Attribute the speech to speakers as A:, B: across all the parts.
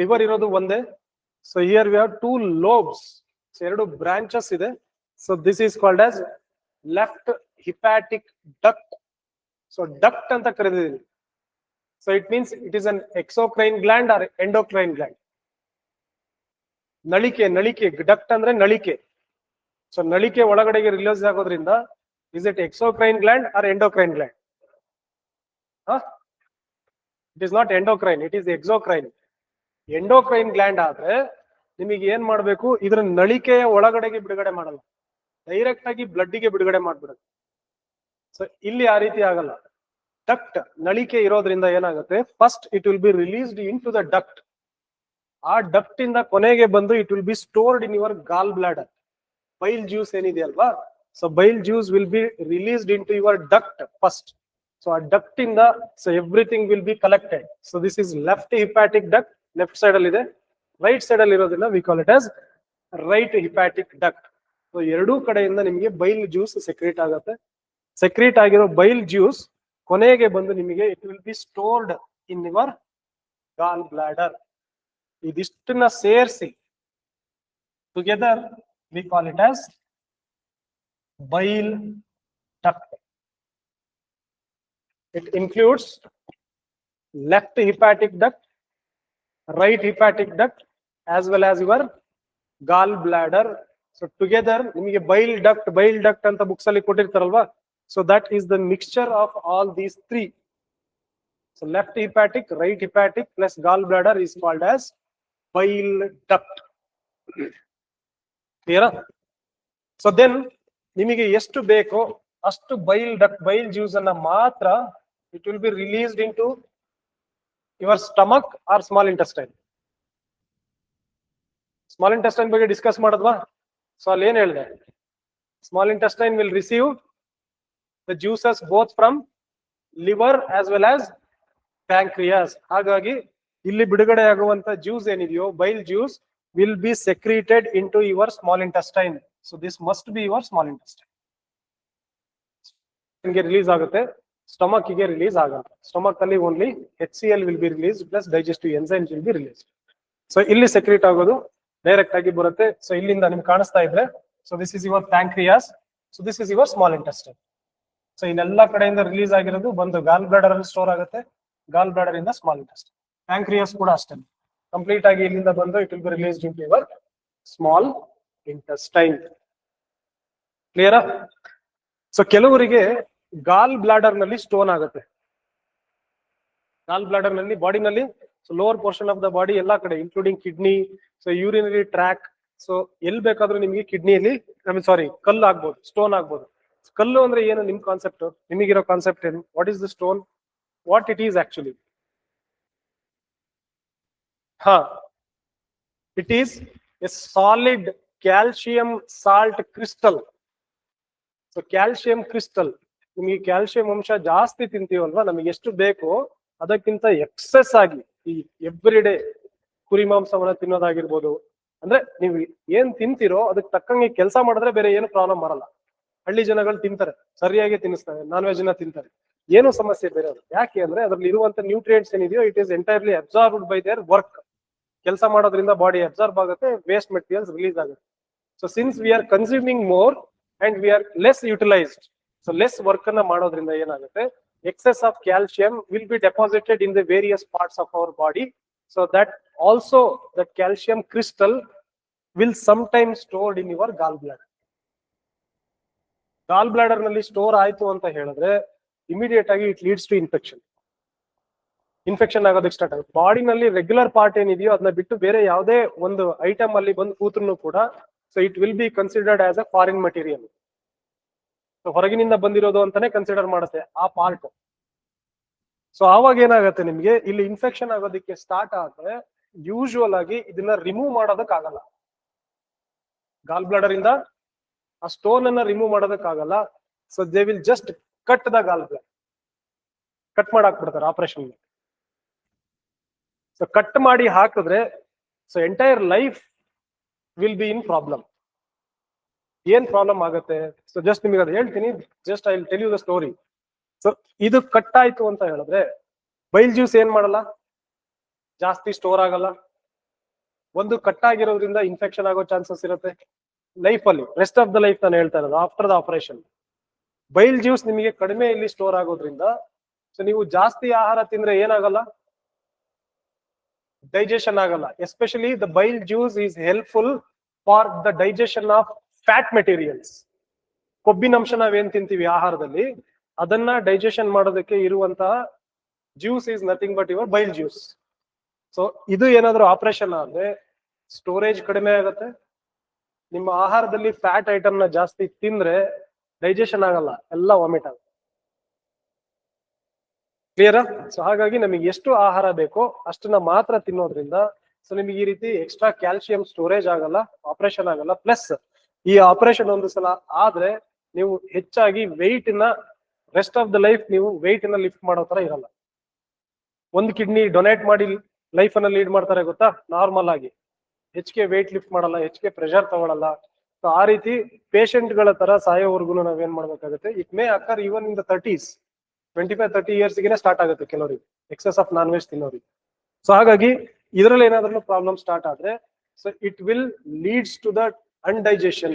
A: Liver ಇರೋದು ಒಂದೇ. So here we have two lobes ಎರಡು ಬ್ರಾಂಚಸ್ ಇದೆ. So this is called as left hepatic duct so duct ಅಂತ ಕರೆದಿದ್ದೀವಿ so it means it is an exocrine gland or endocrine gland ನಳಿಕೆ ನಳಿಕೆ duct ಅಂದ್ರೆ ನಳಿಕೆ. So ನಳಿಕೆ ಒಳಗಡೆಗೆ ರಿಲೀಸ್ ಆಗೋದ್ರಿಂದ is it exocrine gland or endocrine gland it is not endocrine it is exocrine endocrine gland ಆದ್ರೆ ನಿಮಗೆ ಏನ್ ಮಾಡ್ಬೇಕು? ಇದ್ರ ನಳಿಕೆಯ ಒಳಗಡೆಗೆ ಬಿಡುಗಡೆ ಮಾಡಲ್ಲ. ಡೈರೆಕ್ಟ್ ಆಗಿ ಬ್ಲಡ್ಗೆ ಬಿಡುಗಡೆ ಮಾಡ್ಬಿಡುತ್ತೆ. ಸೊ ಇಲ್ಲಿ ಆ ರೀತಿ ಆಗಲ್ಲ. ಡಕ್ಟ್ ನಳಿಕೆ ಇರೋದ್ರಿಂದ ಏನಾಗುತ್ತೆ? First it will be released into the duct ಆ ಡಕ್ಟ್ ಇಂದ ಕೊನೆಗೆ ಬಂದು it will be stored in your gall bladder bile juice ಏನಿದೆ ಅಲ್ವಾ? So bile juice will be released into your duct first so ಆ ಡಕ್ಟ್ ಇಂದ so everything will be collected so this is left hepatic duct left side ಅಲ್ಲಿ ಇದೆ. Right side ಅಲ್ಲಿ ಇರೋದ್ರಿಂದ we call it as right hepatic duct so ಎರಡೂ ಕಡೆಯಿಂದ ನಿಮಗೆ bile juice secrete ಆಗುತ್ತೆ. ಸೆಕ್ರೇಟ್ ಆಗಿರೋ ಬೈಲ್ ಜ್ಯೂಸ್ ಕೊನೆಗೆ ಬಂದು ನಿಮಗೆ it will be stored in your gall bladder ಇದಿಷ್ಟನ್ನ ಸೇರಿಸಿ together we call it as bile duct it includes left hepatic duct right hepatic duct as well as your gall bladder so, together, ನಿಮಗೆ bile duct bile duct ಅಂತ books ಅಲ್ಲಿ ಕೊಟ್ಟಿರ್ತಾರಲ್ವಾ? So that is the mixture of all these three so left hepatic right hepatic plus gall bladder is called as bile duct ಕ್ಲಿಯರಾ so then ನಿಮಗೆ ಎಷ್ಟು ಬೇಕೋ ಅಷ್ಟು ಬೈಲ್ duct ಬೈಲ್ juice ಅನ್ನ ಮಾತ್ರ it will be released into your stomach or small intestine small intestine ಬಗ್ಗೆ discuss ಮಾಡಿದ್ವಾ? So ಅಲ್ಲಿ ಏನ್ ಹೇಳಿದೆ? Small intestine will receive the juices both from liver as well as pancreas ಹಾಗಾಗಿ ಇಲ್ಲಿ ಬಿಡುಗಡೆ ಆಗುವಂತ ಜ್ಯೂಸ್ ಏನಿದೆಯೋ bile juice will be secreted into your small intestine so this must be your small intestine ನಿಮಗೆ release ಆಗುತ್ತೆ. ಸ್ಟಮಕ್ಗೆ release ಆಗಲ್ಲ. Stomach ಅಲ್ಲಿ only H C L will be release plus digestive enzymes will be release so ಇಲ್ಲಿ secrete ಆಗೋದು direct ಆಗಿ ಬರುತ್ತೆ. So ಇಲ್ಲಿಂದ ನಿಮ್ಗೆ ಕಾಣಿಸ್ತಾ ಇದ್ರೆ so this is your pancreas so this is your small intestine so ಇನ್ನೆಲ್ಲ ಕಡೆಯಿಂದ ರಿಲೀಸ್ ಆಗಿರೋದು ಬಂದು ಗಾಲ್ ಬ್ಲಾಡರ್ ಅಲ್ಲಿ ಸ್ಟೋರ್ ಆಗುತ್ತೆ. ಗಾಲ್ ಬ್ಲಾಡರ್ ಇಂದ ಸ್ಮಾಲ್ ಇಂಟೆಸ್ಟ್ ಪ್ಯಾಂಕ್ರಿಯಾಸ್ ಕೂಡ ಅಷ್ಟೇ. ಕಂಪ್ಲೀಟ್ ಆಗಿ ಇಲ್ಲಿಂದ ಬಂದು it will be release in your small intestine ಕ್ಲಿಯರಾ ಸೊ ಕೆಲವರಿಗೆ ಗಾಲ್ ಬ್ಲಾಡರ್ನಲ್ಲಿ ಸ್ಟೋನ್ ಆಗುತ್ತೆ. ಗಾಲ್ ಬ್ಲಾಡರ್ನಲ್ಲಿ ಬಾಡಿನಲ್ಲಿ so lower portion of the body ಎಲ್ಲಾ ಕಡೆ including kidney so urinary tract so ಎಲ್ಲಿ ಬೇಕಾದ್ರೂ ನಿಮಗೆ ಕಿಡ್ನಿಯಲ್ಲಿ ಐ ಮೀನ್ ಸಾರಿ ಕಲ್ಲು ಆಗ್ಬೋದು ಸ್ಟೋನ್ ಆಗ್ಬೋದು. ಕಲ್ಲು ಅಂದ್ರೆ ಏನು ನಿಮ್ ಕಾನ್ಸೆಪ್ಟ್ ನಿಮಗಿರೋ ಕಾನ್ಸೆಪ್ಟ್ ಏನು? What is the stone what it is actually ಹಾ. It is a solid calcium salt crystal so calcium crystal ನಿಮಗೆ ಕ್ಯಾಲ್ಸಿಯಂ ಅಂಶ ಜಾಸ್ತಿ ತಿಂತೀವಲ್ವಾ ನಮಗೆ ಎಷ್ಟು ಬೇಕೋ ಅದಕ್ಕಿಂತ ಎಕ್ಸೆಸ್ ಆಗಿ ಈ ಎವ್ರಿ ಡೇ ಕುರಿ ಮಾಂಸವನ್ನ ತಿನ್ನೋದಾಗಿರ್ಬೋದು. ಅಂದ್ರೆ ನೀವು ಏನ್ ತಿಂತೀರೋ ಅದಕ್ಕೆ ತಕ್ಕಂಗೆ ಕೆಲಸ ಮಾಡಿದ್ರೆ ಬೇರೆ ಏನು ಪ್ರಾಬ್ಲಮ್ ಬರಲ್ಲ. ಹಳ್ಳಿ ಜನಗಳು ತಿಂತಾರೆ, ಸರಿಯಾಗಿ ತಿನ್ನಿಸ್ತಾರೆ ನಾನ್ ವೆಜ್ನ ತಿಂತಾರೆ. ಏನು ಸಮಸ್ಯೆ ಬೇರೆ ಯಾಕೆ ಅಂದ್ರೆ ಅದ್ರಲ್ಲಿ ಇರುವಂತ ನ್ಯೂಟ್ರಿಯೆಂಟ್ಸ್ ಏನಿದೆಯೋ it is entirely absorbed by their work ಕೆಲಸ ಮಾಡೋದ್ರಿಂದ ಬಾಡಿ ಅಬ್ಸಾರ್ಬ್ ಆಗುತ್ತೆ ವೇಸ್ಟ್ ಮೆಟೀರಿಯಲ್ಸ್ ರಿಲೀಸ್ ಆಗುತ್ತೆ. So since we are consuming more and we are less utilised so less work ಅನ್ನ ಮಾಡೋದ್ರಿಂದ ಏನಾಗುತ್ತೆ? Excess of calcium will be deposited in the various parts of our body so that also that calcium crystal will some time stored in your gall bladder gall ಬ್ಲಾಡರ್ನಲ್ಲಿ store ಆಯ್ತು ಅಂತ ಹೇಳಿದ್ರೆ immediate ಆಗಿ it leads to infection infection ಆಗೋದಕ್ಕೆ start ಆಗುತ್ತೆ. ಬಾಡಿನಲ್ಲಿ regular part ಏನಿದೆಯೋ ಅದನ್ನ ಬಿಟ್ಟು ಬೇರೆ ಯಾವುದೇ ಒಂದು ಐಟಮ್ ಅಲ್ಲಿ ಬಂದು ಕೂತ್ರು ಕೂಡ so it will be considered as a foreign material ಹೊರಗಿನಿಂದ ಬಂದಿರೋದು ಅಂತಾನೆ ಕನ್ಸಿಡರ್ ಮಾಡುತ್ತೆ, ಆ ಪಾರ್ಟ್ ಸೊ ಆವಾಗ ಏನಾಗುತ್ತೆ ನಿಮ್ಗೆ, ಇಲ್ಲಿ ಇನ್ಫೆಕ್ಷನ್ ಆಗೋದಕ್ಕೆ ಸ್ಟಾರ್ಟ್ ಆದ್ರೆ ಯೂಶುವಲ್ ಆಗಿ ಇದನ್ನ ರಿಮೂವ್ ಮಾಡೋದಕ್ಕಾಗಲ್ಲ. ಗಾಲ್ ಬ್ಲಾಡರ್ ಇಂದ ಆ ಸ್ಟೋನ್ ಅನ್ನ remove ಮಾಡೋದಕ್ಕಾಗಲ್ಲ. So they will just cut the gall bladder cut ಮಾಡಾಕ್ ಬಿಡ್ತಾರೆ ಆಪರೇಷನ್ ಸೊ ಕಟ್ ಮಾಡಿ ಹಾಕಿದ್ರೆ so entire life will be in problem ಏನ್ ಪ್ರಾಬ್ಲಮ್ ಆಗುತ್ತೆ? ಸೊ ಜಸ್ಟ್ ನಿಮಗೆ ಅದು ಹೇಳ್ತೀನಿ. Just I tell you the story so ಇದು ಕಟ್ ಆಯ್ತು ಅಂತ ಹೇಳಿದ್ರೆ ಬೈಲ್ ಜ್ಯೂಸ್ ಏನ್ ಮಾಡಲ್ಲ? ಜಾಸ್ತಿ ಸ್ಟೋರ್ ಆಗಲ್ಲ. ಒಂದು ಕಟ್ ಆಗಿರೋದ್ರಿಂದ ಇನ್ಫೆಕ್ಷನ್ ಆಗೋ ಚಾನ್ಸಸ್ ಇರುತ್ತೆ. ಲೈಫ್ ಅಲ್ಲಿ ರೆಸ್ಟ್ ಆಫ್ ದ ಲೈಫ್ ನಾನು ಹೇಳ್ತಾ ಇರೋದು after the operation bile juice ನಿಮಗೆ ಕಡಿಮೆ ಇಲ್ಲಿ ಸ್ಟೋರ್ ಆಗೋದ್ರಿಂದ ಸೊ ನೀವು ಜಾಸ್ತಿ ಆಹಾರ ತಿಂದ್ರೆ ಏನಾಗಲ್ಲ? ಡೈಜೆಷನ್ ಆಗಲ್ಲ. Especially the bile juice is helpful for the digestion of fat materials ಕೊಬ್ಬಿನಂಶ ನಾವೇನ್ ತಿಂತೀವಿ ಆಹಾರದಲ್ಲಿ? ಅದನ್ನ ಡೈಜೆಷನ್ ಮಾಡೋದಕ್ಕೆ ಇರುವಂತಹ juice is nothing but your bile juice so ಇದು ಏನಾದರೂ ಆಪರೇಷನ್ ಆದ್ರೆ ಸ್ಟೋರೇಜ್ ಕಡಿಮೆ ಆಗುತ್ತೆ. ನಿಮ್ಮ ಆಹಾರದಲ್ಲಿ ಫ್ಯಾಟ್ ಐಟಮ್ನ ಜಾಸ್ತಿ ತಿಂದ್ರೆ ಡೈಜೆಷನ್ ಆಗಲ್ಲ, ಎಲ್ಲ ವಾಮಿಟ್ ಆಗುತ್ತೆ. ಕ್ಲಿಯರಾ ಸೊ ಹಾಗಾಗಿ ನಮಗೆ ಎಷ್ಟು ಆಹಾರ ಬೇಕೋ ಅಷ್ಟನ್ನ ಮಾತ್ರ ತಿನ್ನೋದ್ರಿಂದ ಸೊ ನಿಮಗೆ ಈ ರೀತಿ ಎಕ್ಸ್ಟ್ರಾ ಕ್ಯಾಲ್ಸಿಯಂ ಸ್ಟೋರೇಜ್ ಆಗಲ್ಲ ಆಪರೇಷನ್ ಆಗಲ್ಲ ಪ್ಲಸ್ ಈ ಆಪರೇಷನ್ ಒಂದು ಸಲ ಆದ್ರೆ ನೀವು ಹೆಚ್ಚಾಗಿ ವೆಯ್ಟ್ನ ರೆಸ್ಟ್ ಆಫ್ ದ ಲೈಫ್ ನೀವು ವೆಯ್ಟ್ನ ಲಿಫ್ಟ್ ಮಾಡೋ ತರ ಇರಲ್ಲ. ಒಂದು ಕಿಡ್ನಿ ಡೊನೇಟ್ ಮಾಡಿ ಲೈಫ್ ಅನ್ನ ಲೀಡ್ ಮಾಡ್ತಾರೆ ಗೊತ್ತಾ? ನಾರ್ಮಲ್ ಆಗಿ. ಹೆಚ್ಚಿಗೆ ವೆಯ್ಟ್ ಲಿಫ್ಟ್ ಮಾಡಲ್ಲ, ಹೆಚ್ಚಿಗೆ ಪ್ರೆಷರ್ ತಗೊಳಲ್ಲ. ಸೊ ಆ ರೀತಿ patient ಗಳ ತರ ಸಾಯೋವರೆಗೂ ನಾವೇನ್ ಮಾಡ್ಬೇಕಾಗುತ್ತೆ? It may occur even in the thirties twenty five thirty ಇಯರ್ಸ್ಗೆ start ಆಗುತ್ತೆ ಕೆಲವರಿಗೆ. ಎಕ್ಸಸ್ ಆಫ್ ನಾನ್ ವೆಜ್ ತಿನ್ನೋರಿಗೆ. ಸೊ ಹಾಗಾಗಿ ಇದರಲ್ಲಿ ಏನಾದ್ರೂ ಪ್ರಾಬ್ಲಮ್ ಸ್ಟಾರ್ಟ್ ಆದ್ರೆ so it will leads to the undigestion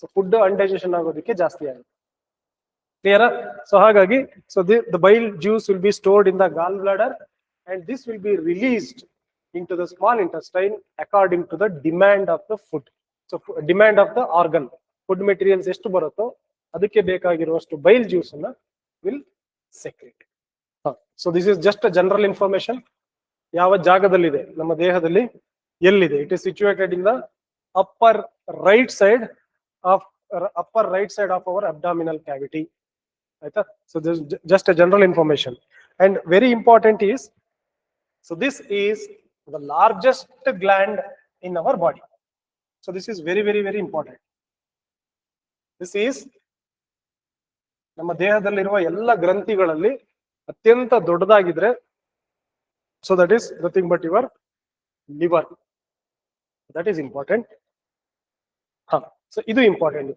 A: so food undigestion ಆಗೋದಕ್ಕೆ ಜಾಸ್ತಿ ಆಗುತ್ತೆ. ಕ್ಲಿಯರ್ ಸೊ ಹಾಗಾಗಿ so the the bile juice will be stored in the gall bladder and this will be released in to the small intestine according to the demand of the food so demand of the organ food materials ಎಷ್ಟು ಬರುತ್ತೋ ಅದಕ್ಕೆ ಬೇಕಾಗಿರುವಷ್ಟು bile juice ಅನ್ನ will secrete so this is just general information ಯಾವ ಜಾಗದಲ್ಲಿದೆ? ನಮ್ಮ ದೇಹದಲ್ಲಿ ಎಲ್ಲಿದೆ? It is situated in the upper right side of upper right side of our abdominal cavity ಆಯ್ತಾ so this just a general information and very important is so this is the largest gland in our body so this is very very very important this is ನಮ್ಮ ದೇಹದಲ್ಲಿರುವ ಎಲ್ಲ ಗ್ರಂಥಿಗಳಲ್ಲಿ ಅತ್ಯಂತ ದೊಡ್ಡದಾಗಿದ್ರೆ so that is nothing but your liver that is important ಹಾ. So ಇದು important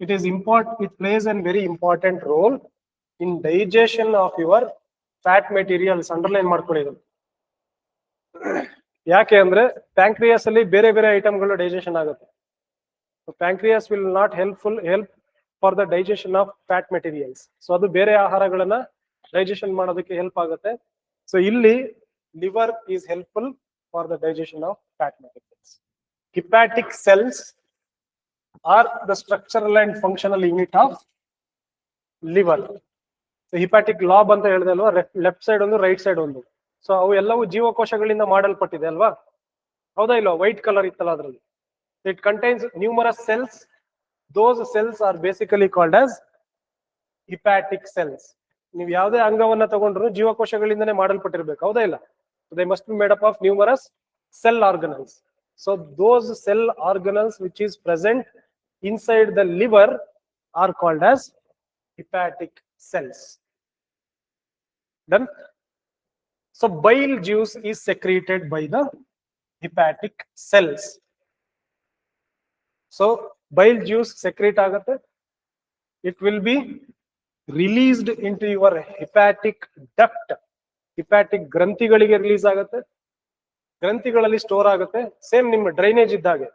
A: it is import it plays an very important role in digestion of your fat materials underline ಮಾಡ್ಕೊಳ್ಳಿ ಇದನ್ನು. ಯಾಕೆ ಅಂದ್ರೆ ಪ್ಯಾಂಕ್ರಿಯಾಸ್ ಅಲ್ಲಿ ಬೇರೆ ಬೇರೆ ಐಟಮ್ಗಳು ಡೈಜೆಷನ್ ಆಗುತ್ತೆ. Pancreas will not helpful help for the digestion of fat materials so ಅದು ಬೇರೆ ಆಹಾರಗಳನ್ನ ಡೈಜೆಷನ್ ಮಾಡೋದಕ್ಕೆ ಹೆಲ್ಪ್ ಆಗುತ್ತೆ. ಸೊ ಇಲ್ಲಿ liver is helpful for the digestion of fat materials hepatic cells are the structural and functional unit of liver hepatic lobe ಅಂತ ಹೇಳಿದೆ ಅಲ್ವಾ? Left side ಒಂದು ರೈಟ್ ಸೈಡ್ ಒಂದು. ಸೊ ಅವು ಎಲ್ಲವೂ ಜೀವಕೋಶಗಳಿಂದ ಮಾಡಲ್ಪಟ್ಟಿದೆ ಅಲ್ವಾ? ಹೌದಾ ಇಲ್ವಾ? ವೈಟ್ ಕಲರ್ ಇತ್ತಲ್ಲ ಅದರಲ್ಲಿ. It contains numerous cells those cells are basically called as hepatic cells ನೀವು ಯಾವುದೇ ಅಂಗವನ್ನ ತಗೊಂಡ್ರು ಜೀವಕೋಶಗಳಿಂದನೇ ಮಾಡಲ್ಪಟ್ಟಿರ್ಬೇಕು. ಹೌದಾ ಇಲ್ಲ? They must be made up of numerous cell organelles So those cell organelles which is present inside the liver are called as hepatic cells. Done? So bile juice is secreted by the hepatic cells. So bile juice secrete ಆಗತ್ತೆ. It will be released into your hepatic duct. Hepatic ಗ್ರಂಥಿಗಳಿಗೆ release ಆಗುತ್ತೆ ಗ್ರಂಥಿಗಳಲ್ಲಿ store ಆಗುತ್ತೆ. Same ನಿಮ್ಮ drainage ಇದ್ದಾಗೆ.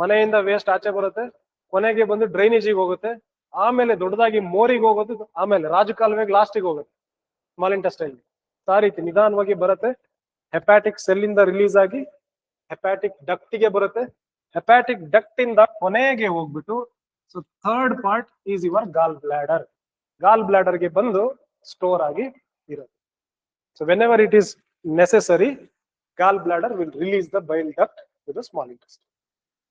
A: ಮನೆಯಿಂದ waste ಆಚೆ ಬರುತ್ತೆ. ಕೊನೆಗೆ ಬಂದು ಡ್ರೈನೇಜಿಗೆ ಹೋಗುತ್ತೆ. ಆಮೇಲೆ ದೊಡ್ಡದಾಗಿ ಮೋರಿಗೆ ಹೋಗೋದು, ಆಮೇಲೆ ರಾಜಕಾಲುವೆಗೆ ಲಾಸ್ಟಿಗೆ ಹೋಗುತ್ತೆ. ಸ್ಮಾಲ್ ಇಂಟೆಸ್ಟೈನ್ ಆ ರೀತಿ ನಿಧಾನವಾಗಿ ಬರುತ್ತೆ. ಹೆಪ್ಯಾಟಿಕ್ ಸೆಲ್ ಇಂದ ರಿಲೀಸ್ ಆಗಿ ಹೆಪ್ಯಾಟಿಕ್ ಡಕ್ಟ್ಗೆ ಬರುತ್ತೆ. ಹೆಪ್ಯಾಟಿಕ್ ಡಕ್ಟ್ ಇಂದ ಕೊನೆಗೆ ಹೋಗ್ಬಿಟ್ಟು so third part is your gall bladder gall ಬ್ಲಾಡರ್ಗೆ ಬಂದು ಸ್ಟೋರ್ ಆಗಿ ಇರುತ್ತೆ. So whenever it is necessary gall bladder will release the bile duct to the small intestine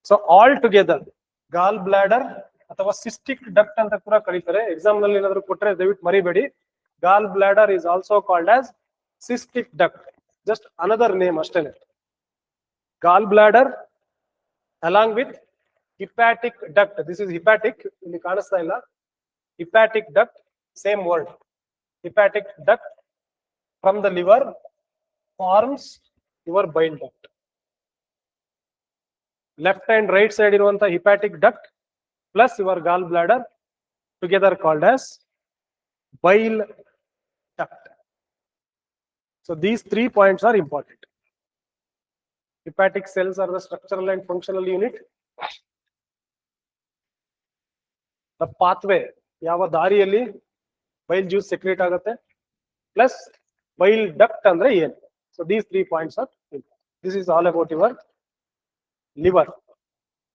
A: so all together gall bladder ಅಥವಾ cystic duct ಅಂತ ಕೂಡ ಕರೀತಾರೆ. ಎಕ್ಸಾಮ್ನಲ್ಲಿ ಏನಾದ್ರು ಕೊಟ್ರೆ ದಯವಿಟ್ಟು ಮರಿಬೇಡಿ. Gall bladder is also called as cystic duct just another name ಅಷ್ಟೇನೆ. Gall bladder along with hepatic duct this is hepatic ಇಲ್ಲಿ ಕಾಣಿಸ್ತಾ ಇಲ್ಲ. Hepatic duct same word hepatic duct from the liver forms Your bile duct left and right side ಇರುವಂತಹ hepatic duct plus your gallbladder together called as bile duct. So these three points are important. Hepatic cells are the structural and functional unit. The pathway, ಯಾವ ದಾರಿಯಲ್ಲಿ ಬೈಲ್ juice secrete ಆಗುತ್ತೆ plus ಬೈಲ್ duct ಅಂದ್ರೆ ಏನು So these three points are important. This is all about your liver.